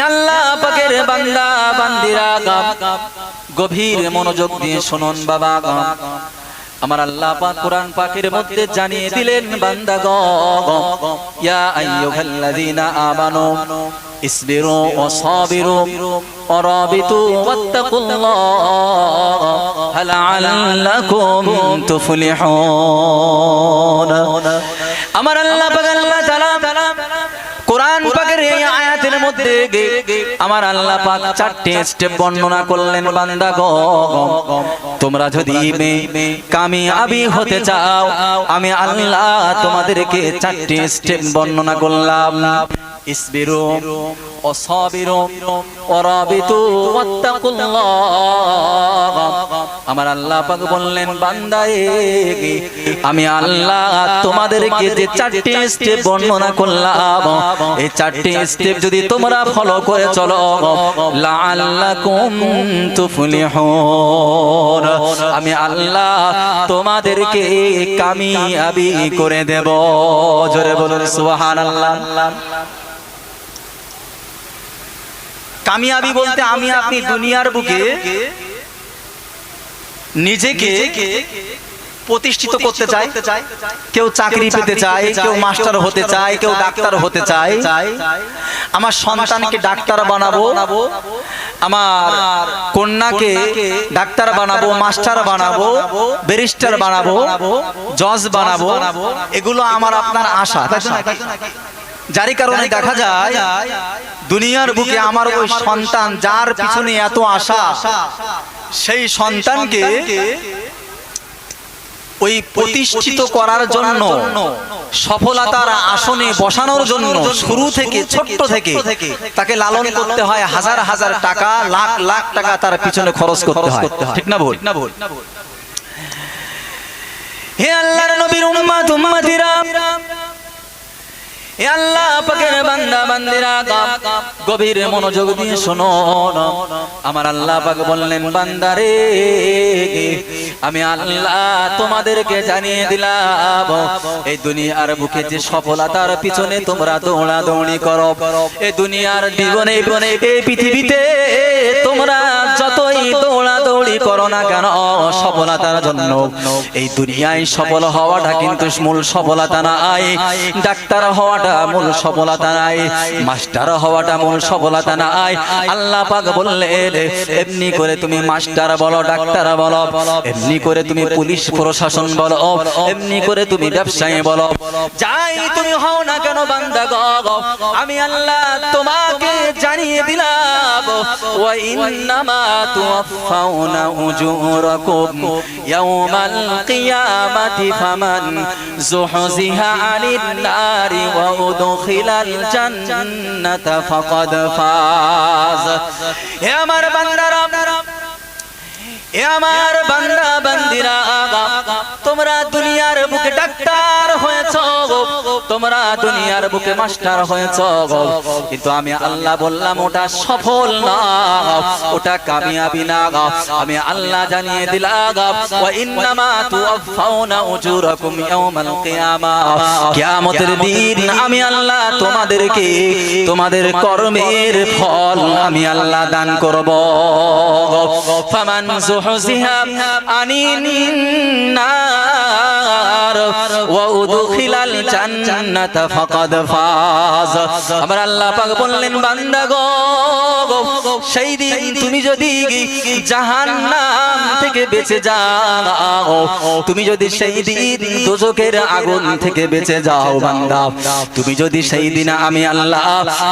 আল্লাহ গভীর মনোযোগ দিয়ে শুনুন বাবা আমার আল্লাহ পাক কোরআন পাকের মধ্যে জানিয়ে দিলেন বান্দা গ ইয়া আইয়ুহাল্লাযীনা আমানু ইসবিরু ওয়া সাবিরু ওয়া রাবিতু ওয়াত্তাকুল্লাহ লাআল্লাকুম তুফলিহুন। আমার আল্লাহ পাক আল্লাহ তাআলা কোরআন পাকের এই আয়াতের মধ্যে আমার আল্লাহ পাক চারটি স্টেপ বর্ণনা করলেন বান্দা গো। তোমরা যদি কামিয়াবি হতে চাও আমি আল্লাহ তোমাদেরকে চারটি স্টেপ বর্ণনা করলাম। ইসবিরু আমার আল্লাহ বললেন বান্দায়ে আমি আল্লাহ তোমাদেরকে যে চারটি স্টেপ বর্ণনা করলাম, এই চারটি স্টেপ যদি তোমরা ফলো করে চলো আমি আল্লাহ তোমাদেরকে কামিয়াবি করে দেব। জোরে বলুন, সুবহানাল্লাহ। কামিয়াবি বলতে আমি আপনি দুনিয়ার বুকে নিজেকে প্রতিষ্ঠিত করতে চাই। কেউ চাকরি পেতে চায় কেউ মাস্টার হতে চায় কেউ ডাক্তার হতে চায় আমার সন্তানকে ডাক্তার বানাবো। আমার কন্যাকে ডাক্তার বানাবো মাস্টার বানাবো ব্যারিস্টার বানাবো জজ বানাবো। এগুলো আমার আপনার আশা? যারই কারণে দেখা যায় দুনিয়ার বুকে আমার ওই সন্তান যার পিছনে এত আশা সেই সন্তানকে ওই প্রতিষ্ঠিত করার জন্য সফলতার আসনে বসানোর জন্য শুরু থেকে ছোট্ট থেকে তাকে লালন করতে হয় হাজার হাজার টাকা লাখ লাখ টাকা তার পিছনে খরচ করতে হয়। ঠিক না ভুল? না ভুল। হে আল্লাহর নবীর উম্মাত উম্মাতিরা গভীর মনোযোগ দিয়ে শোনো আমার আল্লাহ আমি আল্লাহ তোমাদেরকে জানিয়ে দিলাম, এই দুনিয়ার বুকে যে সফলতার পিছনে তোমরা দৌড়া দৌড়ি করো, এই দুনিয়ার জীবনে, এই পৃথিবীতে তোমরা যতই দৌড়া দৌড়ি করো না কেন, সফলতার জন্য। এই দুনিয়ায় সফল হওয়াটা কিন্তু মূল সফলতা নাই, ডাক্তার হওয়াটা মূল সফলতা নাই, মাস্টার হওয়াটা মূল সফলতা নাই। আল্লাহ পাক বললেন, এমনি করে তুমি মাস্টার বলো, ডাক্তার বলো, এমনি করে তুমি পুলিশ প্রশাসন বলো, এমনি করে তুমি ব্যবসায়ী বলো। যাই তুমি হও না কেন বান্দা গো আমি আল্লাহ তোমাকে জানিয়ে দিলাম, ওয়া ইন্নামা তুওয়াফাউনা উজুরাকুম ইয়াউমাল কিয়ামাতি ফামান যুহজিহা আনিন নারি ওয়া উদখিলাল জান্নাতা ফাকাদ ফাজ হে আমার বান্দারা এ আমার বান্দা বান্দিরা তোমরা দুনিয়ার বুকে ডাক্তার হয়েছ তোমরা দুনিয়ার বুকে মাস্টার হয়েছ কিন্তু আমি আল্লাহ বললাম ওটা সফল না ওটা কামিয়াবি না আমি আল্লাহ জানিয়ে দিলাম ওয়া ইন্নামা তুওয়াফাউনা উজুরাকুম ইয়াউমাল কিয়ামা। কিয়ামতের দিন আমি আল্লাহ তোমাদেরকে তোমাদের কর্মের ফল আমি আল্লাহ দান করব। ফামান যুহজিহা আনিন না النار وأدخل الجنة فقد فاز আমার আল্লাহ পাক বললেন বান্দা গো সেই দিন তুমি যদি জাহান্নাম থেকে বেঁচে যাও তুমি যদি সেই দিন দোজখের আগুন থেকে বেঁচে যাও বান্দা তুমি যদি সেই দিন আমি আল্লাহ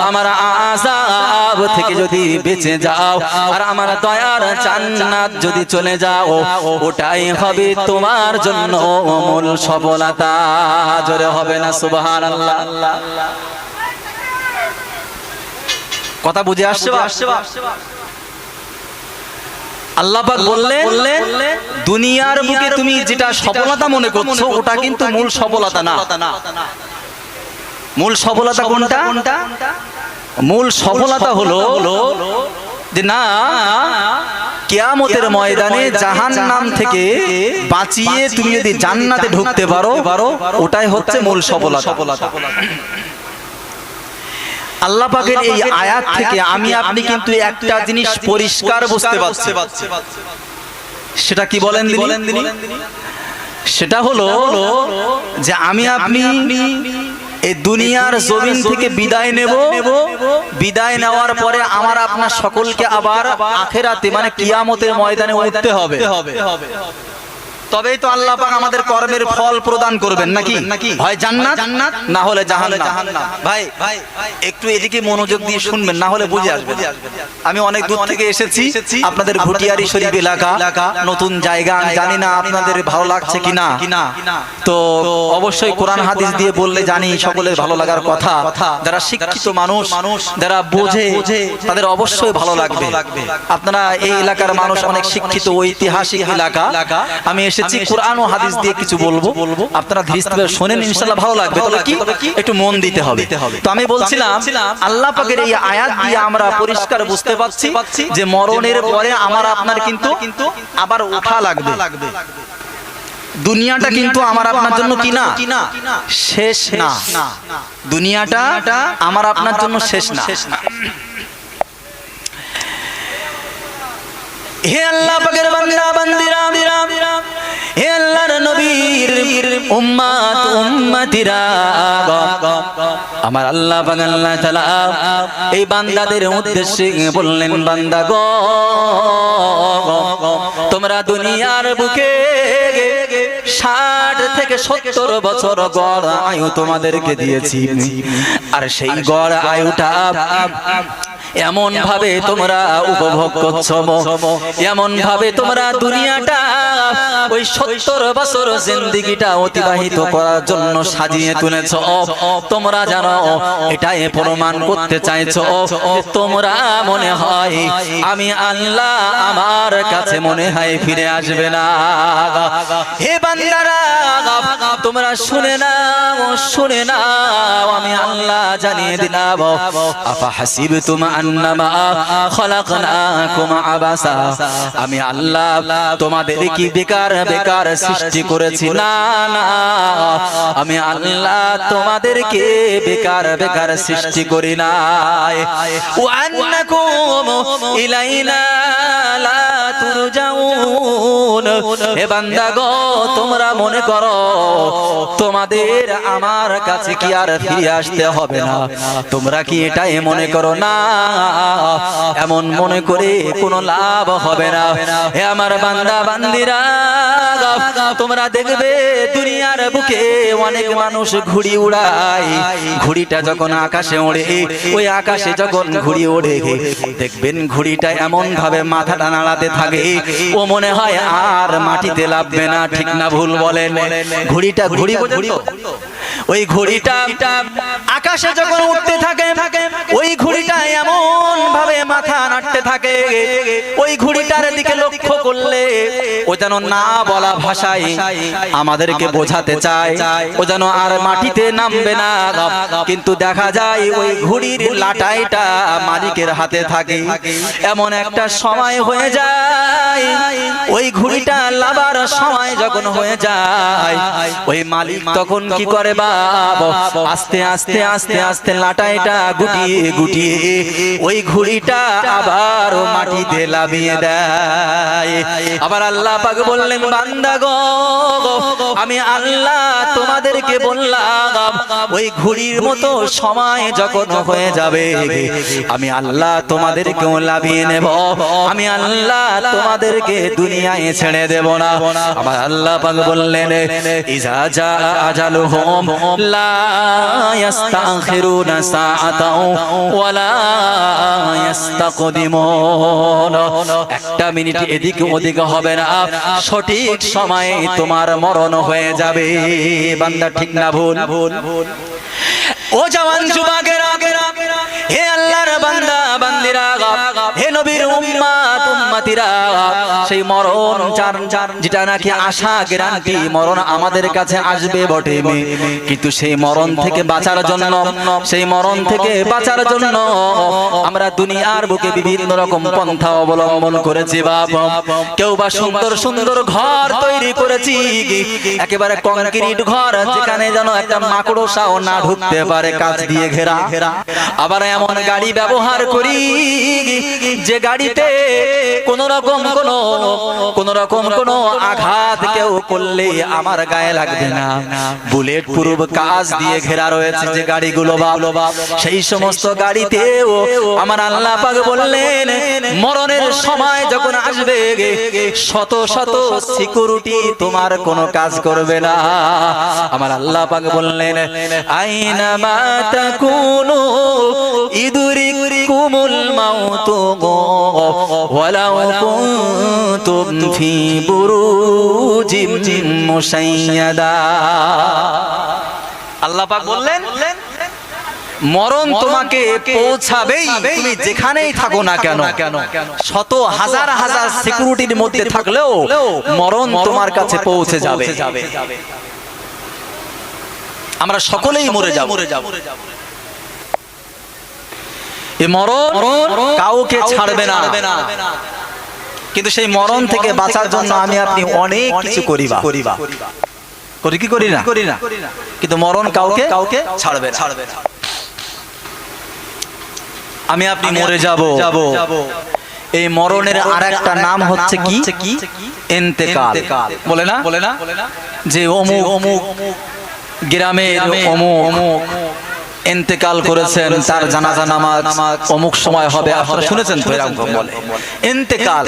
আমার আযাব থেকে যদি বেঁচে যাও আর আমার দয়ার জান্নাত যদি চলে যাও ওটাই হবে তোমার জন্য মূল সফলতা। জোরে হবে না সুবহান আল্লাহ কথা বুঝে আসছে? আল্লাহ পাক বললেন, দুনিয়ার বুকে তুমি যেটা সফলতা মনে করছ, ওটা কিন্তু মূল সফলতা না। মূল সফলতা কোনটা? মূল সফলতা হলো যে না কেয়ামতের ময়দানে জাহান নাম থেকে বাঁচিয়ে তুমি যদি জান্নাতে ঢুকতে পারো পারো ওটাই হচ্ছে মূল সফলতা। আল্লাহ পাকের এই আয়াত থেকে আমি আপনি কিন্তু একটা জিনিস পরিষ্কার বুঝতে পারছি। সেটা কি বলেন সেটা হলো যে আমি আপনি এই দুনিয়ার জমিন থেকে বিদায় নেব বিদায় নেওয়ার পরে আমার আপনার সকলকে আবার আখেরাতে মানে কিয়ামতের ময়দানে উঠতে হবে। তবেই তো আল্লাহ পাক আমাদের কর্মের ফল প্রদান করবেন নাকি? হয় জান্নাত? জান্নাত? না হলে জাহান্নাম। ভাই ভাই একটু এদিকে মনোযোগ দিয়ে শুনবেন না হলে বুঝে আসবে আমি অনেক দূর থেকে এসেছি আপনাদের ঘুটিয়ারি শরীফ এলাকা নতুন জায়গা আমি জানি না আপনাদের ভালো লাগছে কিনা। তো অবশ্যই কোরআন হাদিস দিয়ে বললে জানি সকলের ভালো লাগার কথা। যারা শিক্ষিত মানুষ মানুষ যারা বোঝে তাদের অবশ্যই ভালো লাগবে। আপনারা এই এলাকার মানুষ অনেক শিক্ষিত ঐতিহাসিক এলাকা। আমি এসেছি কোরআন ও হাদিস দিয়ে কিছু বলব। বলব। আপনারা ধীরে শোনেন ইনশাআল্লাহ ভালো লাগবে। তবে কি? একটু মন দিতে হবে। তো আমি বলছিলাম আল্লাহ পাকের এই আয়াত দিয়ে আমরা পরিষ্কার বুঝতে পারছি যে মরণের পরে আমার আপনার কিন্তু আবার ওঠা লাগবে। দুনিয়াটা কিন্তু আমার আপনার জন্য কি না? শেষ না। দুনিয়াটা আমার আপনার জন্য শেষ না। শেষ না। হে আল্লাহ পাকের বান্দা, বান্দিরা, হে আল্লাহর নবীর উম্মাত আমার আল্লাহ পাক আল্লাহ তাআলা এই বান্দাদের উদ্দেশ্যে বললেন, বান্দা গো। তোমরা দুনিয়ার বুকে ষাট থেকে সত্তর বছর গড় আয়ু তোমাদেরকে দিয়েছি। আর সেই গড় আয়ুটা এমন ভাবে তোমরা উপভোগ করছ এমন ভাবে তোমরা দুনিয়াটা ওই সত্তর বছর জিন্দিগিটা অতিবাহিত করার জন্য সাজিয়ে তুলেছ। তোমরা জানো, এটাই প্রমাণ করতে চাইছো। তোমরা মনে হয় আমি আল্লাহ আমার কাছে মনে হয় ফিরে আসবে না। হে বান্দারা, তোমরা শুনে নাও শুনে নাও, আমি আল্লাহ জানিয়ে দিলাম। আফা হাসিবতুম আন্নামা আবাসা। আমি আল্লাহ তোমাদের কি বেকার বেকার সৃষ্টি করেছি। না না আমি আল্লাহ তোমাদেরকে বেকার বেকার সৃষ্টি করি না ওয়া আন্নাকুম ইলাইনা তুরজাউন হে বান্দা গো, তোমরা মনে করো, তোমাদের আমার কাছে কি আর ফিরে আসতে হবে না? তোমরা কি এটাই মনে করো না? এমন মনে করে কোনো লাভ হবে না। হে আমার বান্দা, বান্দিরা, তোমরা দেখবে দুনিয়ার বুকে অনেক মানুষ ঘুড়ি উড়ায়। ঘুড়িটা যখন আকাশে ওড়ে, ওই আকাশে যখন ঘুড়ি ওড়ে, দেখবেন ঘুড়িটা এমন ভাবে মাথাটা নাড়াতে থাকে ও মনে হয় আর মাটিতে লাভবে না ঠিক না ভুল বলেন। ঘুড়িটা ঘুড়ি ঘুড়ি ওই ঘুড়িটা আকাশে যখন উঠতে থাকে ওই ঘুড়িটা এমন ভাবে মাথা নাড়তে থাকে। ওই ঘুড়িটার দিকে লক্ষ্য করলে ও যেন না বলা ভাষায় আমাদেরকে বোঝাতে চায়। ও যেন আর মাটিতে নামবে না। কিন্তু দেখা যায় ওই ঘুড়ির লাটাইটা মালিকের হাতে থাকে। এমন একটা সময় হয়ে যায়। ওই ঘুড়িটা লাবার সময় যখন হয়ে যায় ওই মালিক তখন কি করে আস্তে আস্তে আস্তে আস্তে লাটাইটা গুটিয়ে গুটিয়ে ওই ঘুড়িটা আবার মাটিতে লাভিয়ে দেয়। আবার আল্লাহ পাক বললেন, বান্দা গো, আমি আল্লাহ তোমাদেরকে বললাম, ওই ঘুড়ির মতো সময় যখন হয়ে যাবে, আমি আল্লাহ তোমাদেরকেও লাভিয়ে নেব। আমি আল্লাহ তোমাদেরকে দুনিয়ায় ছেড়ে দেব না। আমার আল্লাহ পাক বললেন, ইজা জা আজালুহুম লা يستأخرون ساعة ولا يستقدمون. একটা মিনিট এদিকে ওদিকে হবে না। সঠিক সময়ে তোমার মরণ হয়ে যাবে। বান্দা ঠিক না ভুল? ও জওয়ান যুবকেরা, হে আল্লাহর বান্দা, বান্দিরা, হে নবীর উম্মাত, উম্মাতিরা, সেই মরণ চার যেটা নাকি আশা মরণ আমাদের কাছে আসবে বটে কিন্তু সেই মরণ থেকে বাঁচার জন্য, সেই মরণ থেকে বাঁচার জন্য আমরা দুনিয়ার বুকে বিভিন্ন রকম পন্থা অবলম্বন করেছি, বাপ। কেউ বা সুন্দর সুন্দর ঘর তৈরি করেছি, একেবারে কংক্রিট ঘর, যেখানে যেন একটা মাকড়সাও না ঢুকতে পারে। কাজ দিয়ে ঘেরা। আবার এমন গাড়ি ব্যবহার করি যে গাড়িতে কোন রকম কোন কোন রকম কোন আঘাত কেউ করলে আমার গায়ে লাগবে না। বুলেট প্রুফ কাজ দিয়ে ঘেরা রয়েছে যে গাড়িগুলো বাপ। সেই সমস্ত গাড়িতেও আমার আল্লাহ পাক বললেন, মরণের সময় যখন আসবে, শত শত সিকিউরিটি তোমার কোনো কাজ করবে না। আমার আল্লাহ পাক বললেন, আইনা মা তাকুনু ইদুরিকুমুল মাউতু ওয়ালাউ কুনতুম ফি বুরুজিম মুশাইয়াদা আল্লাহ পাক বললেন মরণ তোমাকে পৌঁছাবেই তুমি যেখানেই থাকো না কেন শত হাজার হাজার সিকিউরিটির মধ্যে থাকলেও মরণ তোমার কাছে পৌঁছে যাবে। আমরা সকলেই মরে যাব। মরণ কাউকে ছাড়বে না। কিন্তু সেই মরণ থেকে বাঁচার জন্য আমি আপনি অনেক কিছু করিবা। করিবা। করি কি করি না? করি না। কিন্তু মরণ কাউকে কাউকে ছাড়বে ছাড়বে আমি আপনি মরে যাব। যাব। এই মরণের আর একটা নাম হচ্ছে কি? কি? বলে না? বলে না? যে অমুক অমুক গ্রামে অমুক অমুক ইন্তেকাল করেছেন তার জানাজা নামাজ অমুক সময় হবে আপনারা শুনেছেন তো এরকম বলে? ইন্তেকাল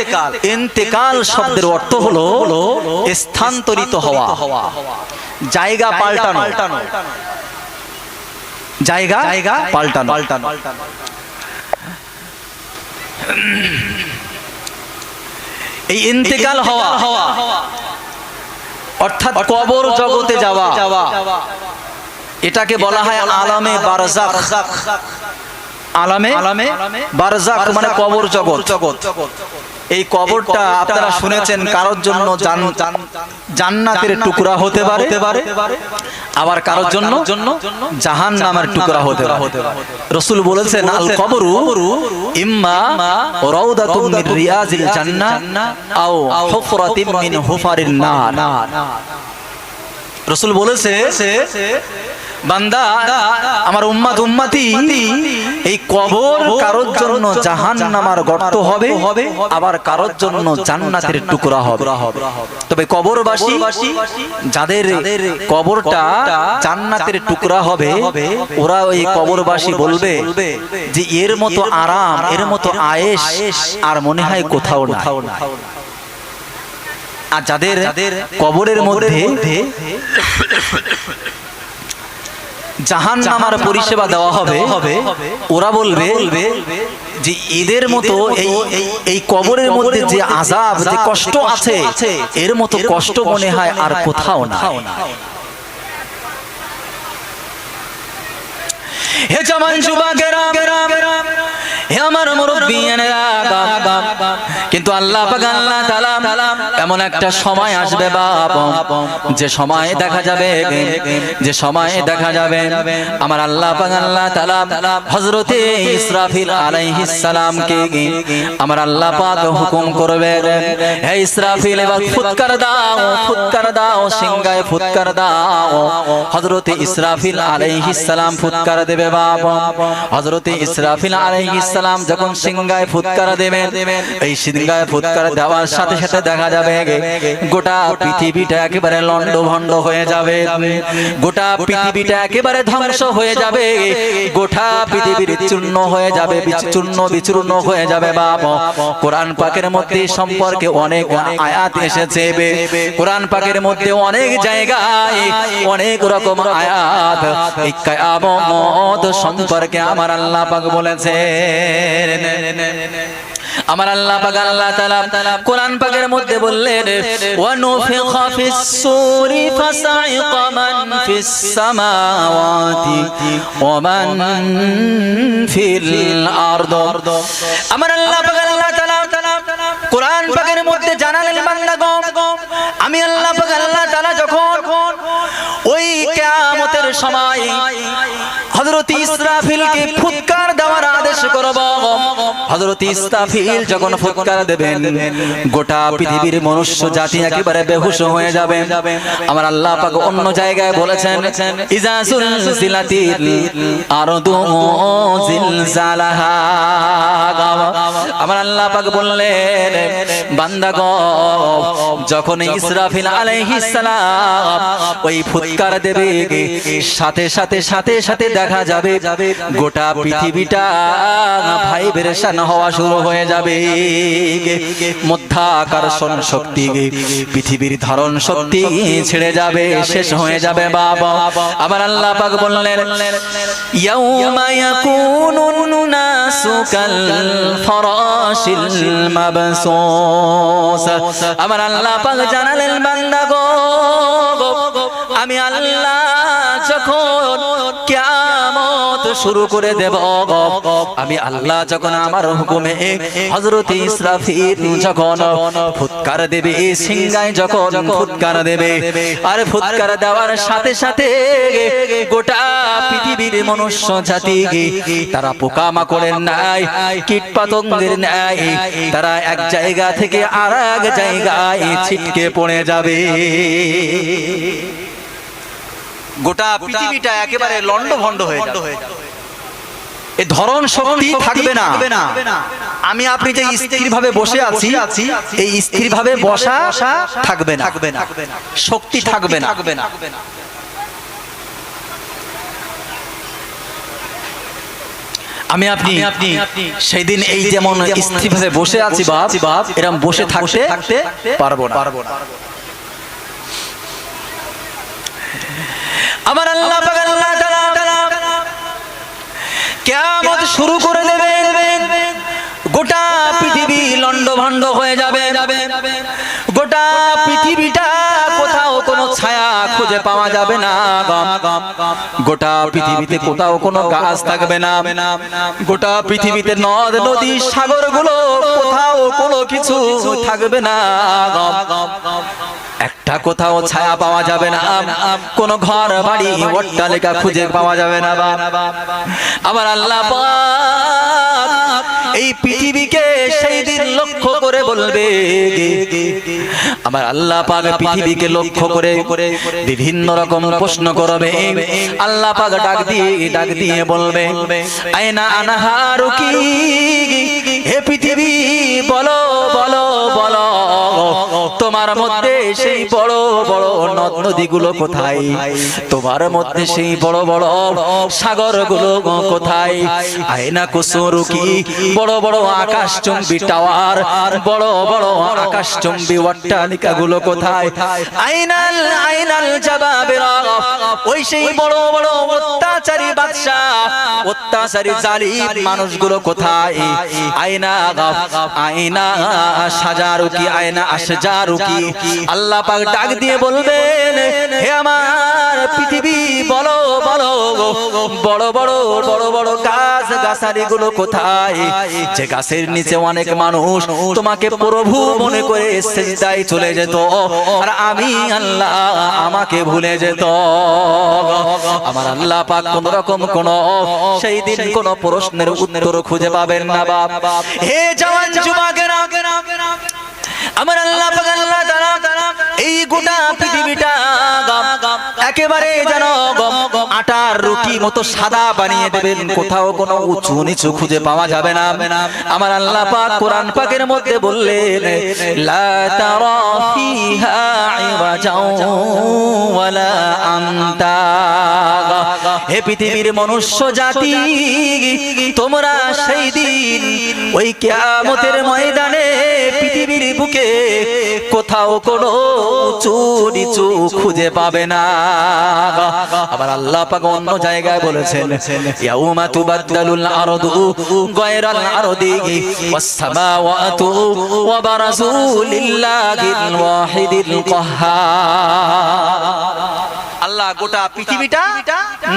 ইন্তেকাল শব্দের অর্থ হলো স্থানান্তরিত হওয়া। জায়গা পাল্টানো। জায়গা জায়গা পাল্টানো। পাল্টানো। এই ইন্তেকাল হওয়া অর্থাৎ কবর জগতে যাওয়া। এটাকে বলা হয় আলামে বারজাক। আলামে? আলামে? বারজাক মানে কবর জগৎ। জগৎ। এই কবরটা আপনারা শুনেছেন কারোর জন্য জান্নাতের টুকরা হতে পারে আবার কারোর জন্য জন্য জাহান নামের টুকরা হতে পারে। রসুল বলেছেন আল কবরু ইম্মা রাউদাতুম মিন রিয়াজিল জান্নাহ আও হুফরাতিম মিন হুফারিন নার। রসুল বলেছে বান্দা, আমার উম্মাত উম্মাতি, এই কবর কারোর জন্য জাহান নামার গর্ত হবে, আবার কারোর জন্য জান্নাতের টুকরা হবে। তবে কবরবাসী, যাদের কবরটা জান্নাতের টুকরা হবে, ওরা ওই কবরবাসী বলবে যে, এর মতো আরাম, এর মতো আয়েশ আর মনে হয় কোথাও না আর যাদের কবরের মধ্যে জাহান নামার পরিষেবা দেওয়া হবে। ওরা বলবে যে এদের মতো এই এই কবরের মধ্যে যে আজাব যে কষ্ট আছে এর মতো কষ্ট মনে হয় আর কোথাও না হে জামান যুবকেরা হে আমার মুরব্বিয়ানেরা কিন্তু আল্লাহ পাক, আল্লাহ তাআলা এমন একটা সময় আসবে, বাপ। যে সময় দেখা যাবে, যে সময় দেখা যাবে। আমার আল্লাহ পাক, আল্লাহ তাআলা হযরতে ইসরাফিল আলাইহিস সালামকে আমার আল্লাহ পাক হুকুম করবে হে ইসরাফিল, এবার ফুৎকার দাও ফুৎকার দাও সিংগায় ফুৎকার দাও। হযরতে ইসরাফিল আলাইহিস সালাম ফুৎকার দেবে বাবা হযরতে ইসরাফিল আলাইহিস সালাম যখন সিংগায় ফুৎকার দেবেন এই সিংগায় ফুৎকার দেওয়ার সাথে সাথে দেখা যাবে গোটা পৃথিবীটা একেবারে লন্ডভন্ড হয়ে যাবে গোটা পৃথিবীটা একেবারে ধ্বংস হয়ে যাবে গোটা পৃথিবীর চূর্ণ হয়ে যাবে চূর্ণ বিচূর্ণ হয়ে যাবে বাবা কোরআন পাকের মধ্যে সম্পর্কে অনেক আয়াত এসেছে কোরআন পাকের মধ্যে অনেক জায়গায় অনেক রকম আয়াত কিয়ামত সম্পর্কে আমার আল্লাহ পাক বলেছে আমার আল্লাহ পাক আল্লাহ তাআলা কোরআন পাকের মধ্যে বললেন ওয়া নুফিখা ফিস সূরি ফাসাইকা মান ফিস সামাওয়াতি ওয়া মান ফিল আরদ। আমার আল্লাহ পাক আল্লাহ তাআলা কোরআন পাকের মধ্যে জানালেন, বান্দাগণ, আমি আল্লাহ পাক আল্লাহ ওই কিয়ামতের সময় হযরত ইসরাফিলকে ফুৎকার দেওয়ার আদেশ করব। হযরত ইসরাফিল যখন ফুৎকার দেবেন গোটা পৃথিবীর মনুষ্য জাতি একেবারে বেহুশ হয়ে যাবে। আমার আল্লাহ পাক অন্য জায়গায় বলেছেন ইজা সুলসিলাতিল আরদু জিলজালাহা। আমার আল্লাহ পাক বললেন বান্দাগ যখন ইসরাফিল আলাইহিস সালাম ওই ফুৎকার দেবে। সাথে সাথে সাথে সাথে দেখা যাবে। গোটা পৃথিবীটা ভাই বেরেশান হওয়া শুরু হয়ে যাবে। মধ্যাকর্ষণ শক্তি, পৃথিবীর ধারণ শক্তি ছেড়ে যাবে, শেষ হয়ে যাবে বাবা আবার আল্লাহ পাক বললেন আমার আল্লাহ পাক জানালেন, বান্দা গো আমি আল্লাহ যখন কিয়ামত শুরু করে দেব, আমি আল্লাহ যখন আমার হুকুমে হযরত ইসরাফিল যখন ফুৎকার দেবে, সিংহায় যখন ফুৎকার দেবে, আর ফুৎকার দেওয়ার সাথে সাথে গোটা পৃথিবীর মনুষ্য জাতি তারা পোকামাকড়ের নাই কীট পতঙ্গের নাই তারা এক জায়গা থেকে আর এক জায়গায় ছিটকে পড়ে যাবে। গোটা পৃথিবীটা একেবারে লন্ড ভন্ড হয়ে যাবে। এ ধরন শক্তি থাকবে না। আমি আপনি যে স্থির ভাবে বসে আছি এই স্থির ভাবে বসা থাকবে না। শক্তি থাকবে না। আমি আপনি আপনি সেই দিন এই যেমন স্থির ভাবে বসে আছি বাপ এরকম বসে থাকতে থাকতে পারব না। পারব না। আমার আল্লাহ কেমন শুরু করে দেবেন। গোটা পৃথিবী লন্ড ভন্ড হয়ে যাবে। পাওয়া যাবে না গোটা পৃথিবীতে কোথাও কোনো গাছ থাকবে না। গোটা পৃথিবীতে নদ, নদী, সাগরগুলো কোথাও কোনো কিছু থাকবে না একটা কোথাও ছায়া পাওয়া যাবে না, কোন ঘর, বাড়ি, অট্টালিকা খুঁজে পাওয়া যাবে না আবার আল্লাহ এই পৃথিবীকে সেই দিন লক্ষ্য করে বলবে আমার আল্লাহ পাক পৃথিবীকে লক্ষ্য করে বিভিন্ন রকম প্রশ্ন করবে। আল্লাহ পাক ডাক দিয়ে ডাক দিয়ে বলবে আয়না আনাহারু কি? হে পৃথিবী বলো বলো বলো তোমার মধ্যে সেই বড় বড় নদ নদীগুলো কোথায়? তোমার মধ্যে সেই বড় বড় সাগরগুলো কোথায়? আয়না কুসুরু কি? বড় বড় আকাশ চুম্বি টাওয়ার বড় বড় আকাশ চুম্বি অট্টালিকা গুলো কোথায়? আইনাল আইনাল জাবাবিরা ওই সেই বড় বড় অত্যাচারী বাদশা অত্যাচারী জালিম মানুষগুলো কোথায়? আয়না আয়না সাজারু কি আয়না আশজারু কি আল্লাহ পাক ডাক দিয়ে বলবেন হে আমার পৃথিবী বলো বলো বড় বড় বড় বড় গাছ গাছালি গুলো কোথায়? যে গাছের নিচে অনেক মানুষ তোমাকে প্রভু মনে করে সেজদায় চলে যেত। আর আমি আল্লাহ আমাকে ভুলে যেত। আমার আল্লাহ পাক কোন রকম কোন সেই দিন কোন প্রশ্নের উত্তর খুঁজে পাবেন না বাপ। হে জওয়ান যুবকেরা। আমার আল্লাহ আল্লাহ তাআলা এই গোটা পৃথিবীটা একেবারে যেন আটার রুটি মতো সাদা বানিয়ে দেবেন, কোথাও কোনো উঁচু নিচু খুঁজে পাওয়া যাবে না। আমার আল্লাহ পাক কোরআন পাকের মধ্যে বললেন তারা হে পৃথিবীর মনুষ্য জাতি, তোমরা সেই দিন, ওই কিয়ামতের ময়দানে পৃথিবীর বুকে কোথাও কোনো উঁচু নিচু খুঁজে পাবে না। আবার আল্লাহ পাক অন্য জায়গায় বলেছেন, ইয়াউমা তুবাদদালুল আরদু গায়রাল আরদি ওয়াস সামাওয়াতু ওয়া বারাজু লিল্লাহিল ওয়াহিদিল কাহ্হার আল্লাহ গোটা পৃথিবীটা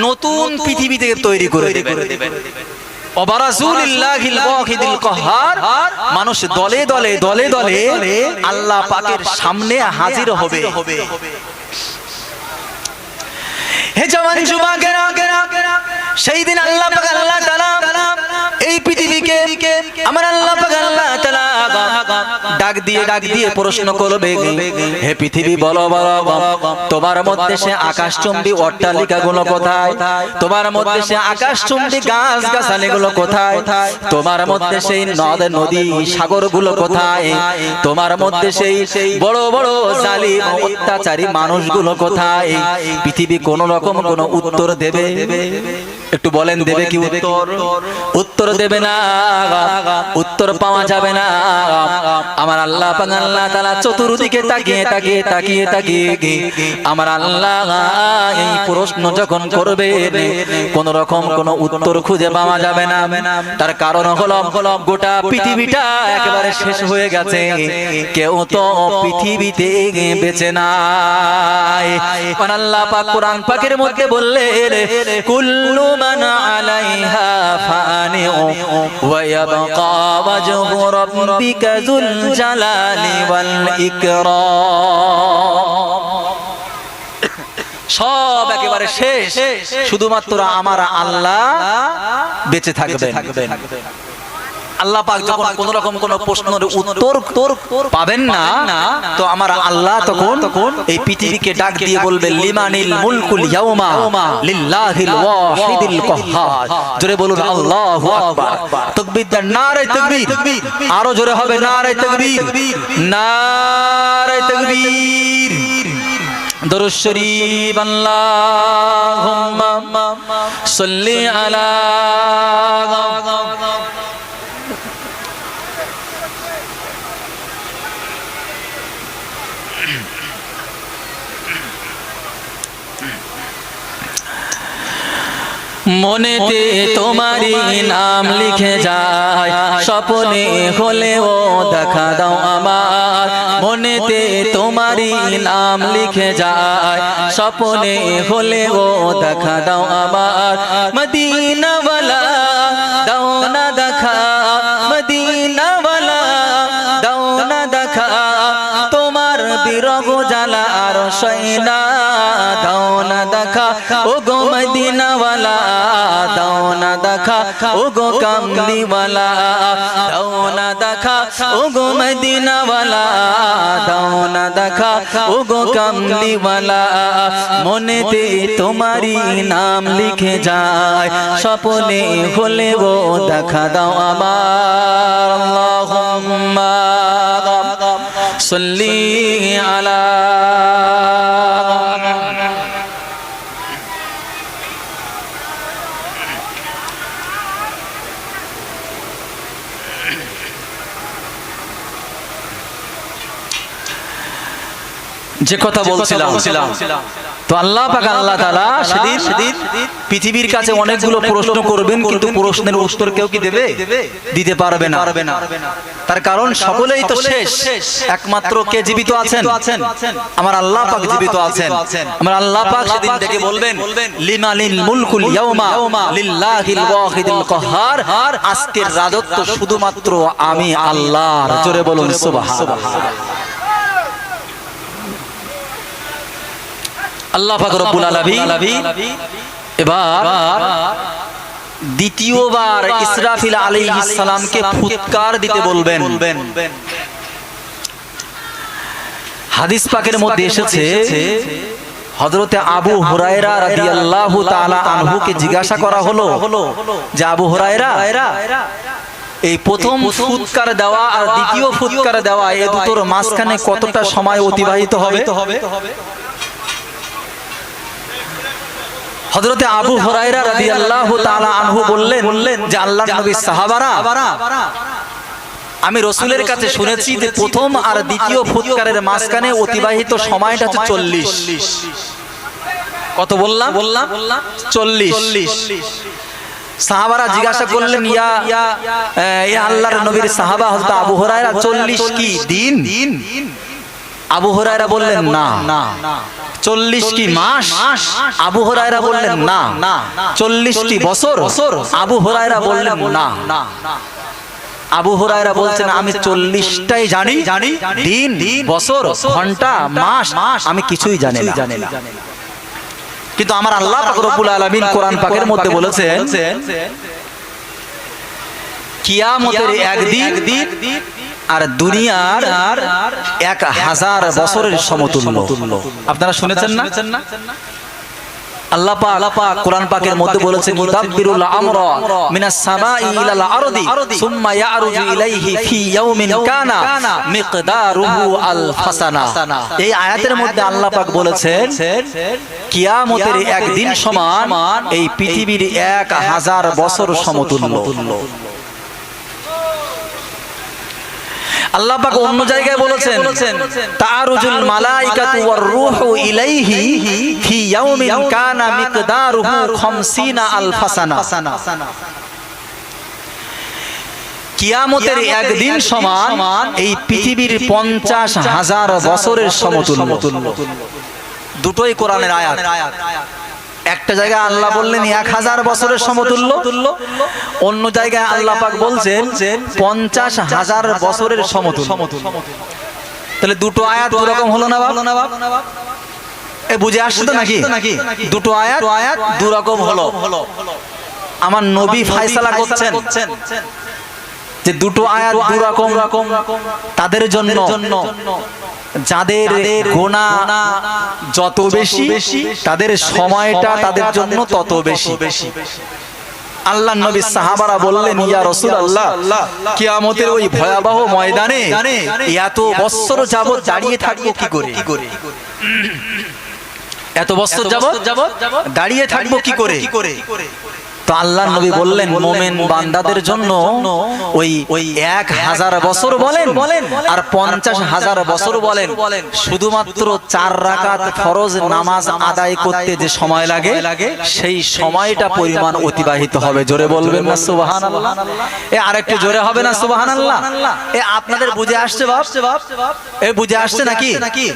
নতুন পৃথিবী থেকে তৈরি করে দেবেন। মানুষ দলে দলে দলে দলে আল্লাহ পাকের সামনে হাজির হবে। হে সেই দিন আল্লাহ পাক, আল্লাহ তাআলা এই পৃথিবীকে আমার আল্লাহ পাক, আল্লাহ তাআলা ডাক দিয়ে ডাক দিয়ে প্রশ্ন করবে হে পৃথিবী, বলো বলো তোমার মধ্যে সে আকাশচুম্বী অট্টালিকা গুলো কোথায়? তোমার মধ্যে সে আকাশচুম্বী গাছ গাছালি গুলো কোথায়? তোমার মধ্যে সেই নদ, নদী সাগরগুলো কোথায়? তোমার মধ্যে সেই বড় বড় জালিম অত্যাচারী মানুষগুলো কোথায়? পৃথিবী কোন রকম কোন উত্তর দেবে? একটু বলেন দেবে কি উত্তর? উত্তর? দেবে না উত্তর পাওয়া যাবে না। আমার আল্লাহ আল্লাহ তাআলা চতুর্দিকে তাকিয়ে তাকিয়ে তাকিয়ে তাকিয়ে আমার আল্লাহ এই প্রশ্ন যখন করবে কোন রকম কোন উত্তর খুঁজে পাওয়া যাবে না। তার কারণ হলো হলো গোটা পৃথিবীটা একেবারে শেষ হয়ে গেছে। কেউ তো পৃথিবীতে বেঁচে নাই। আমার আল্লাহ পাক কোরআন পাকের মধ্যে বললেন কুল্লু মান আলাইহা ফানিউ ওয়া ইয়াবকা ওয়াজহু রাব্বিকা যুল জালালি সব একেবারে শেষ, শুধুমাত্র আমার আল্লাহ বেঁচে থাকবেন। আল্লাহ পাক যখন কোন রকম কোন প্রশ্নের উত্তর তোর পাবেন না তো আমার আল্লাহ তখন তখন এই পৃথিবীকে ডাক দিয়ে বলবে লিমানিল মুলকুল ইয়াউমা লিল্লাহিল ওয়াহিদিল কাহ্হার। জোরে বলুন আল্লাহু আকবার। তাকবীর দেন নারে তাকবীর। আরও জোরে হবে নারে তাকবীর। নারে তাকবীর। দরুদ শরীফ আল্লাহুম্মা সাল্লি আলা মনেতে তোমারই নাম লিখে যায়। স্বপ্নে হলেও দেখা দাও আমার। মনেতে তোমারই নাম লিখে যায়। স্বপ্নে হলেও দেখা দাও আমার। মদিনাওয়ালা, দাও না দেখা। মদিনাওয়ালা, দাও না দেখা। তোমার বিরগ জ্বালা আর সৈনা দাও না দেখা। ও গো মদিনাওয়ালা না দেখা ও গো কামলিওয়ালা দাও না দেখা ও গো মদিনাওয়ালা দাও না দেখা ও গো কামলিওয়ালা মনেতে তোমারি নাম লিখে যায় স্বপনে ও দেখা দাও আমার সল্লি আলা যে কথা বলছিলাম। তো আল্লাহ পাক আল্লাহ তাআলা সেদিন সেদিন পৃথিবীর কাছে অনেকগুলো প্রশ্ন করবেন কিন্তু প্রশ্নের উত্তর কেউ কি দেবে? দিতে পারবে না। তার কারণ সকলেই তো শেষ। একমাত্র কে জীবিত আছেন? আমার আল্লাহ পাক জীবিত আছেন। আমার আল্লাহ পাক সেদিন ডেকে বলবেন লিমালিল মুলকুল ইয়াউমা লিল্লাহিল ওয়াহিদিল কাহ্হার আজকের রাজত্ব শুধুমাত্র আমি আল্লাহর। জোরে বলুন সুবহানাল্লাহ। আল্লাহ পাক রব্বুল আলামিন এবার দ্বিতীয়বার ইসরাফিল আলাইহিস সালামকে ফুৎকার দিতে বলবেন। হাদিস পাকের মধ্যে এসেছে হযরতে আবু হুরায়রা রাদিয়াল্লাহু তাআলা আনহুকে জিজ্ঞাসা করা হলো। যে আবু হুরায়রা এই প্রথম ফুৎকার দেওয়া আর দ্বিতীয় ফুৎকার দেওয়া এই দুটোর মাঝখানে কতটা সময় অতিবাহিত হবে? হযরতে আবু আনহু বললেন বললেন যে আল্লাহর নবী সাহাবারা আমি রসুলের কাছে শুনেছি যে প্রথম আর দ্বিতীয় ফুৎকারের মাঝখানে অতিবাহিত সময়টা হচ্ছে চল্লিশ। কত বললাম? বললাম? চল্লিশ। সাহাবারা জিজ্ঞাসা করলেন ইয়া ইয়া আল্লাহর নবীর সাহাবা হযরত আবু হুরায়রা চল্লিশ কি দিন? দিন? আবু হুরায়রা বললেন না। চল্লিশ কি মাস আবু হুরায়রা বললেন না। চল্লিশটি বছর আবু হুরায়রা বললেন না। আবু হুরায়রা বলছেন আমি চল্লিশটাই জানি জানি দিন দিন বছর ঘণ্টা মাস মাস আমি কিছুই জানি না। জানি না। কিন্তু আমার আল্লাহ রব্বুল আলামিন কোরআন পাকের মধ্যে বলেছেন কিয়ামতের একদিন আর দুনিয়ার আর এক হাজার বছরের সমতুল্য। আপনারা শুনেছেন না? কোরআন পাকের মধ্যে বলেছেন আয়াতের মধ্যে আল্লাহ পাক বলেছেন একদিন সমান এই পৃথিবীর এক হাজার বছর সমতুল্য। আল্লাহ পাক অন্য জায়গায় বলেছেন তারুজুল মালাইকাতু ওয়ার রূহু ইলাইহি ফি ইয়াউমিন কানা মিকদারুহু 50 আলফ সানা কিয়ামতের একদিন সমান এই পৃথিবীর পঞ্চাশ হাজার বছরের সমতুল্য। দুটোই কোরআনের আয়াত। একটা জায়গায় আল্লাহ বললেন এক হাজার বছরের সমতুল্য। অন্য জায়গায় আল্লাহ পাক বলছেন পঞ্চাশ হাজার বছরের সমতুল্য। তাহলে দুটো আয়াত দুরকম হলো না এ বুঝে আসছে তো নাকি? দুটো আয়াত আয়াত দুরকম হলো। আমার নবী ফায়সালা করছেন। যে দুটো আয়াত দুরকম রকম তাদের জন্য যাদের গোনা যত বেশি তাদের সময়টা তাদের জন্য তত বেশি। বেশি। আল্লাহ নবী সাহাবারা বললেন ইয়া রসুল আল্লাহ কিয়ামতের ওই ভয়াবহ ময়দানে এত বৎসর যাবত দাঁড়িয়ে থাকব কি করে কি করে? এত বছর যাবত দাঁড়িয়ে থাকব কি করে? তো আল্লাহ নবী বললেন মোমেন বান্দাদের জন্য ওই ওই এক হাজার বছর বলেন বলেন আর পঞ্চাশ হাজার বছর বলেন বলেন। শুধুমাত্র চার রাকাত ফরজ নামাজ আদায় করতে যে সময় লাগে সেই সময়টা পরিমাণ অতিবাহিত হবে। জোরে বলবেন না সুবাহান এ আরেকটু জোরে হবে না সুবাহান আল্লাহ এ আপনাদের বুঝে আসছে বাপ? এ বুঝে আসছে নাকি? নাকি?